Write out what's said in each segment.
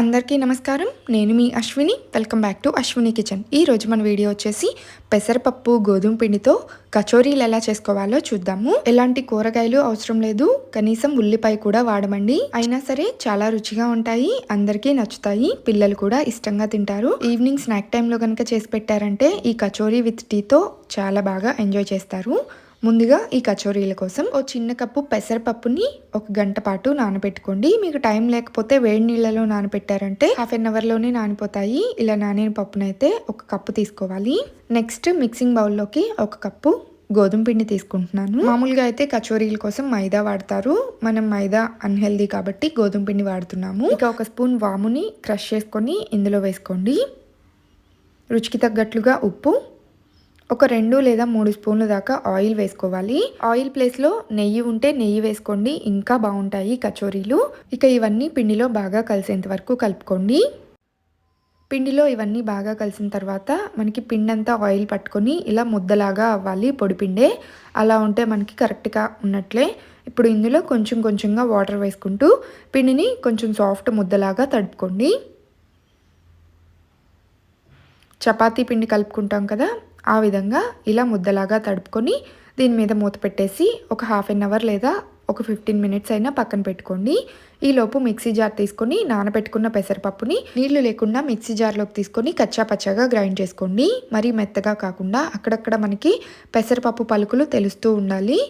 అందరికీ నమస్కారం. నేను మీ Ashwini. Welcome back to Ashwini kitchen ఈ రోజు మన వీడియో వచ్చేసి పెసరపప్పు గోధుమ పిండితో కచోరీలు ఎలా చేసుకోవాలో చూద్దాము. ఎలాంటి కూరగాయలు అవసరం లేదు. కనీసం ఉల్లిపాయ కూడా వాడమండి. అయినా సరే చాలా రుచిగా ఉంటాయి. అందరికీ నచ్చుతాయి. పిల్లలు కూడా ఇష్టంగా తింటారు. ఈవినింగ్ స్నాక్ టైంలో కనుక చేసి పెట్టారంటే ఈ కచోరీ విత్ టీతో చాలా బాగా ఎంజాయ్ చేస్తారు. ముందుగా ఈ కచోరీల కోసం ఓ చిన్న కప్పు పెసరపప్పుని ఒక గంట పాటు నానబెట్టుకోండి. మీకు టైం లేకపోతే వేడి నీళ్ళలో నానబెట్టారంటే హాఫ్ అన్ అవర్లోనే నానిపోతాయి. ఇలా నానిన పప్పునైతే ఒక కప్పు తీసుకోవాలి. నెక్స్ట్ మిక్సింగ్ బౌల్లోకి ఒక కప్పు గోధుమ పిండి తీసుకుంటున్నాను. మామూలుగా అయితే కచోరీల కోసం మైదా వాడతారు. మనం మైదా అన్హెల్దీ కాబట్టి గోధుమ పిండి వాడుతున్నాము. ఇక ఒక స్పూన్ వాముని క్రష్ చేసుకొని ఇందులో వేసుకోండి. రుచికి తగ్గట్లుగా ఉప్పు ఒక రెండు లేదా మూడు స్పూన్ల దాకా ఆయిల్ వేసుకోవాలి. ఆయిల్ ప్లేస్లో నెయ్యి ఉంటే నెయ్యి వేసుకోండి. ఇంకా బాగుంటాయి కచోరీలు. ఇక ఇవన్నీ పిండిలో బాగా కలిసేంత వరకు కలుపుకోండి. పిండిలో ఇవన్నీ బాగా కలిసిన తర్వాత మనకి పిండి అంతా ఆయిల్ పట్టుకొని ఇలా ముద్దలాగా అవ్వాలి పొడిపిండే అలా ఉంటే మనకి కరెక్ట్గా ఉన్నట్లే. ఇప్పుడు ఇందులో కొంచెం కొంచెంగా వాటర్ వేసుకుంటూ పిండిని కొంచెం సాఫ్ట్ ముద్దలాగా తడుపుకోండి. చపాతీ పిండి కలుపుకుంటాం కదా? ఆ విధంగా ఇలా ముద్దలాగా తడుపుకొని దీని మీద మూత పెట్టేసి ఒక హాఫ్ అన్ అవర్ లేదా ఒక ఫిఫ్టీన్ మినిట్స్ అయినా పక్కన పెట్టుకోండి. ఈలోపు మిక్సీ జార్ తీసుకొని నానబెట్టుకున్న పెసరపప్పుని నీళ్ళు లేకుండా మిక్సీ జార్లోకి తీసుకొని కచ్చా పచ్చాగా గ్రైండ్ చేసుకోండి. మరీ మెత్తగా కాకుండా అక్కడక్కడ మనకి పెసరపప్పు పలుకులు తెలుస్తూ ఉండాలి.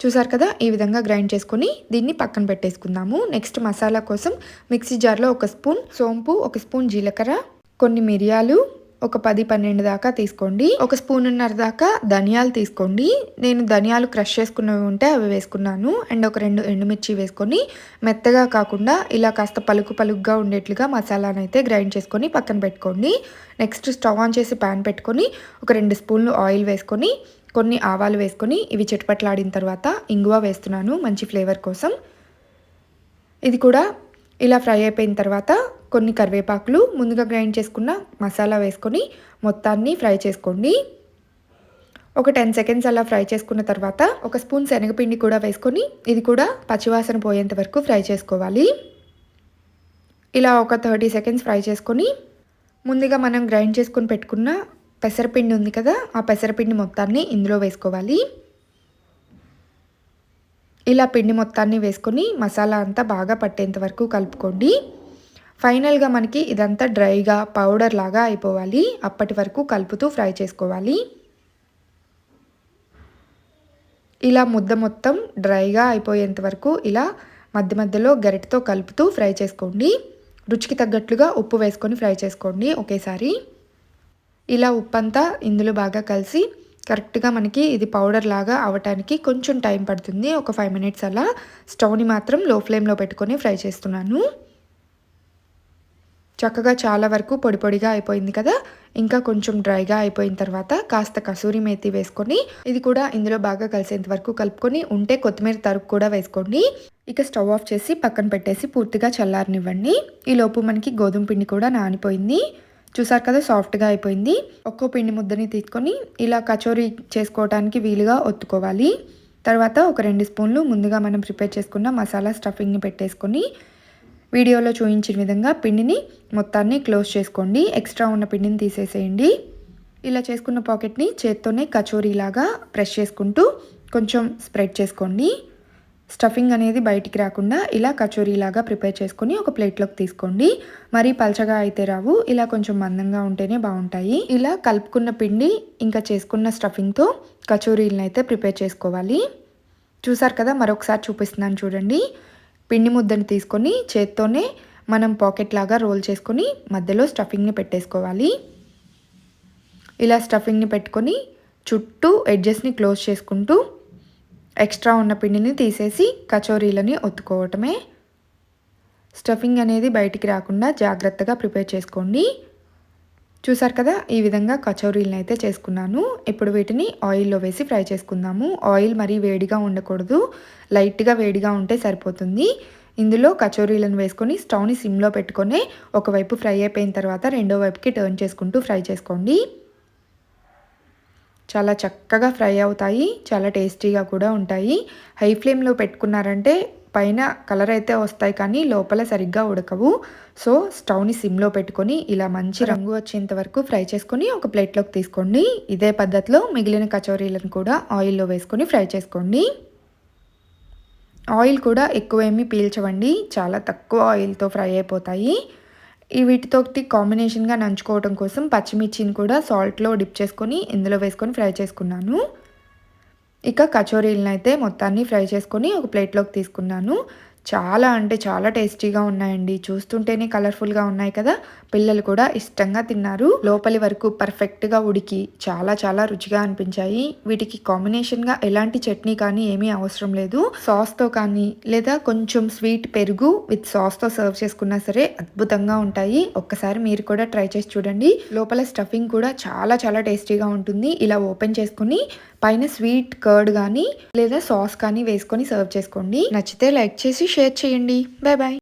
చూసారు కదా? ఈ విధంగా గ్రైండ్ చేసుకొని దీన్ని పక్కన పెట్టేసుకుందాము. నెక్స్ట్ మసాలా కోసం మిక్సీ జార్లో ఒక స్పూన్ సోంపు ఒక స్పూన్ జీలకర్ర కొన్ని మిరియాలు ఒక పది పన్నెండు దాకా తీసుకోండి. ఒక స్పూన్నర దాకా ధనియాలు తీసుకోండి. నేను ధనియాలు క్రష్ చేసుకున్నవి ఉంటే అవి వేసుకున్నాను. అండ్ ఒక రెండు ఎండుమిర్చి వేసుకొని మెత్తగా కాకుండా ఇలా కాస్త పలుకు పలుకుగా ఉండేట్లుగా మసాలాను అయితే గ్రైండ్ చేసుకొని పక్కన పెట్టుకోండి. నెక్స్ట్ స్టవ్ ఆన్ చేసి ప్యాన్ పెట్టుకొని ఒక రెండు స్పూన్లు ఆయిల్ వేసుకొని కొన్ని ఆవాలు వేసుకొని ఇవి చిటపట్లాడిన తర్వాత ఇంగువ వేస్తున్నాను మంచి ఫ్లేవర్ కోసం. ఇది కూడా ఇలా ఫ్రై అయిపోయిన తర్వాత కొన్ని కరివేపాకులు ముందుగా గ్రైండ్ చేసుకున్న మసాలా వేసుకొని మొత్తాన్ని ఫ్రై చేసుకోండి. ఒక టెన్ సెకండ్స్ అలా ఫ్రై చేసుకున్న తర్వాత ఒక స్పూన్ శనగపిండి కూడా వేసుకొని ఇది కూడా పచ్చివాసన పోయేంత వరకు ఫ్రై చేసుకోవాలి. ఇలా ఒక థర్టీ సెకండ్స్ ఫ్రై చేసుకొని ముందుగా మనం గ్రైండ్ చేసుకొని పెట్టుకున్న పెసరపిండి ఉంది కదా ఆ పెసరపిండి మొత్తాన్ని ఇందులో వేసుకోవాలి. ఇలా పిండి మొత్తాన్ని వేసుకొని మసాలా అంతా బాగా పట్టేంత వరకు కలుపుకోండి. ఫైనల్గా మనకి ఇదంతా డ్రైగా పౌడర్ లాగా అయిపోవాలి. అప్పటి వరకు కలుపుతూ ఫ్రై చేసుకోవాలి. ఇలా ముద్ద మొత్తం డ్రైగా అయిపోయేంత వరకు ఇలా మధ్య మధ్యలో గరిటతో కలుపుతూ ఫ్రై చేసుకోండి. రుచికి తగ్గట్లుగా ఉప్పు వేసుకొని ఫ్రై చేసుకోండి ఒకేసారి. ఇలా ఉప్పు అంతా ఇందులో బాగా కలిసి కరెక్ట్గా మనకి ఇది పౌడర్ లాగా అవటానికి కొంచెం టైం పడుతుంది. ఒక ఫైవ్ మినిట్స్ అలా స్టవ్ని మాత్రం లో ఫ్లేమ్లో పెట్టుకొని ఫ్రై చేస్తున్నాను. చక్కగా చాలా వరకు పొడి పొడిగా అయిపోయింది కదా. ఇంకా కొంచెం డ్రైగా అయిపోయిన తర్వాత కాస్త కసూరి మేతి వేసుకొని ఇది కూడా ఇందులో బాగా కలిసేంత వరకు కలుపుకొని ఉంటే కొత్తిమీర తరుపు కూడా వేసుకోండి. ఇక స్టవ్ ఆఫ్ చేసి పక్కన పెట్టేసి పూర్తిగా చల్లారనివ్వండి. ఈ లోపు మనకి గోధుమ పిండి కూడా నానిపోయింది. చూసారు కదా సాఫ్ట్గా అయిపోయింది. ఒక్కో పిండి ముద్దని తీసుకొని ఇలా కచోరీ చేసుకోవడానికి వీలుగా ఒత్తుకోవాలి. తర్వాత ఒక రెండు స్పూన్లు ముందుగా మనం ప్రిపేర్ చేసుకున్న మసాలా స్టఫింగ్ని పెట్టేసుకొని వీడియోలో చూపించిన విధంగా పిండిని మొత్తాన్ని క్లోజ్ చేసుకోండి. ఎక్స్ట్రా ఉన్న పిండిని తీసేసేయండి. ఇలా చేసుకున్న పాకెట్ని చేత్తోనే కచోరీలాగా ప్రెస్ చేసుకుంటూ కొంచెం స్ప్రెడ్ చేసుకోండి. స్టఫింగ్ అనేది బయటికి రాకుండా ఇలా కచోరీలాగా ప్రిపేర్ చేసుకొని ఒక ప్లేట్లోకి తీసుకోండి. మరీ పలచగా అయితే రావు ఇలా కొంచెం మందంగా ఉంటేనే బాగుంటాయి. ఇలా కలుపుకున్న పిండి ఇంకా చేసుకున్న స్టఫింగ్తో కచోరీలను అయితే ప్రిపేర్ చేసుకోవాలి. చూసారు కదా మరొకసారి చూపిస్తున్నాను చూడండి. పిండి ముద్దని తీసుకొని చేత్తోనే మనం పాకెట్ లాగా రోల్ చేసుకొని మధ్యలో స్టఫింగ్ని పెట్టేసుకోవాలి. ఇలా స్టఫింగ్ని పెట్టుకొని చుట్టూ ఎడ్జెస్ని క్లోజ్ చేసుకుంటూ ఎక్స్ట్రా ఉన్న పిండిని తీసేసి కచోరీలని ఒత్తుకోవటమే. స్టఫింగ్ అనేది బయటికి రాకుండా జాగ్రత్తగా ప్రిపేర్ చేసుకోండి. చూసారు కదా ఈ విధంగా కచోరీలను అయితే చేసుకున్నాను. ఇప్పుడు వీటిని ఆయిల్లో వేసి ఫ్రై చేసుకుందాము. ఆయిల్ మరీ వేడిగా ఉండకూడదు. లైట్గా వేడిగా ఉంటే సరిపోతుంది. ఇందులో కచోరీలను వేసుకొని స్టవ్ని సిమ్లో పెట్టుకొని ఒకవైపు ఫ్రై అయిపోయిన తర్వాత రెండో వైపుకి టర్న్ చేసుకుంటూ ఫ్రై చేసుకోండి. చాలా చక్కగా ఫ్రై అవుతాయి. చాలా టేస్టీగా కూడా ఉంటాయి. హై ఫ్లేమ్లో పెట్టుకున్నారంటే పైన కలర్ అయితే వస్తాయి కానీ లోపల సరిగ్గా ఉడకవు. సో స్టవ్ని సిమ్లో పెట్టుకొని ఇలా మంచి రంగు వచ్చేంత వరకు ఫ్రై చేసుకొని ఒక ప్లేట్లోకి తీసుకోండి. ఇదే పద్ధతిలో మిగిలిన కచోరీలను కూడా ఆయిల్లో వేసుకొని ఫ్రై చేసుకోండి. ఆయిల్ కూడా ఎక్కువేమీ పీల్చవండి. చాలా తక్కువ ఆయిల్తో ఫ్రై అయిపోతాయి. ఈ వీటితోటి కాంబినేషన్గా నంచుకోవడం కోసం పచ్చిమిర్చిని కూడా సాల్ట్లో డిప్ చేసుకొని ఇందులో వేసుకొని ఫ్రై చేసుకున్నాను. ఇక కచోరీలను అయితే మొత్తాన్ని ఫ్రై చేసుకొని ఒక ప్లేట్లోకి తీసుకున్నాను. చాలా అంటే చాలా టేస్టీగా ఉన్నాయండి. చూస్తుంటేనే కలర్ఫుల్గా ఉన్నాయి కదా. పిల్లలు కూడా ఇష్టంగా తిన్నారు. లోపలి వరకు పర్ఫెక్ట్గా ఉడికి చాలా చాలా రుచిగా అనిపించాయి. వీటికి కాంబినేషన్గా ఎలాంటి చట్నీ కానీ ఏమీ అవసరం లేదు. సాస్తో కానీ లేదా కొంచెం స్వీట్ పెరుగు విత్ సాస్తో సర్వ్ చేసుకున్నా సరే అద్భుతంగా ఉంటాయి. ఒక్కసారి మీరు కూడా ట్రై చేసి చూడండి. లోపల స్టఫింగ్ కూడా చాలా చాలా టేస్టీగా ఉంటుంది. ఇలా ఓపెన్ చేసుకుని పైన స్వీట్ కర్డ్ కానీ లేదా సాస్ కానీ వేసుకొని సర్వ్ చేసుకోండి. నచ్చితే లైక్ చేసి షేర్ చేయండి. Bye bye.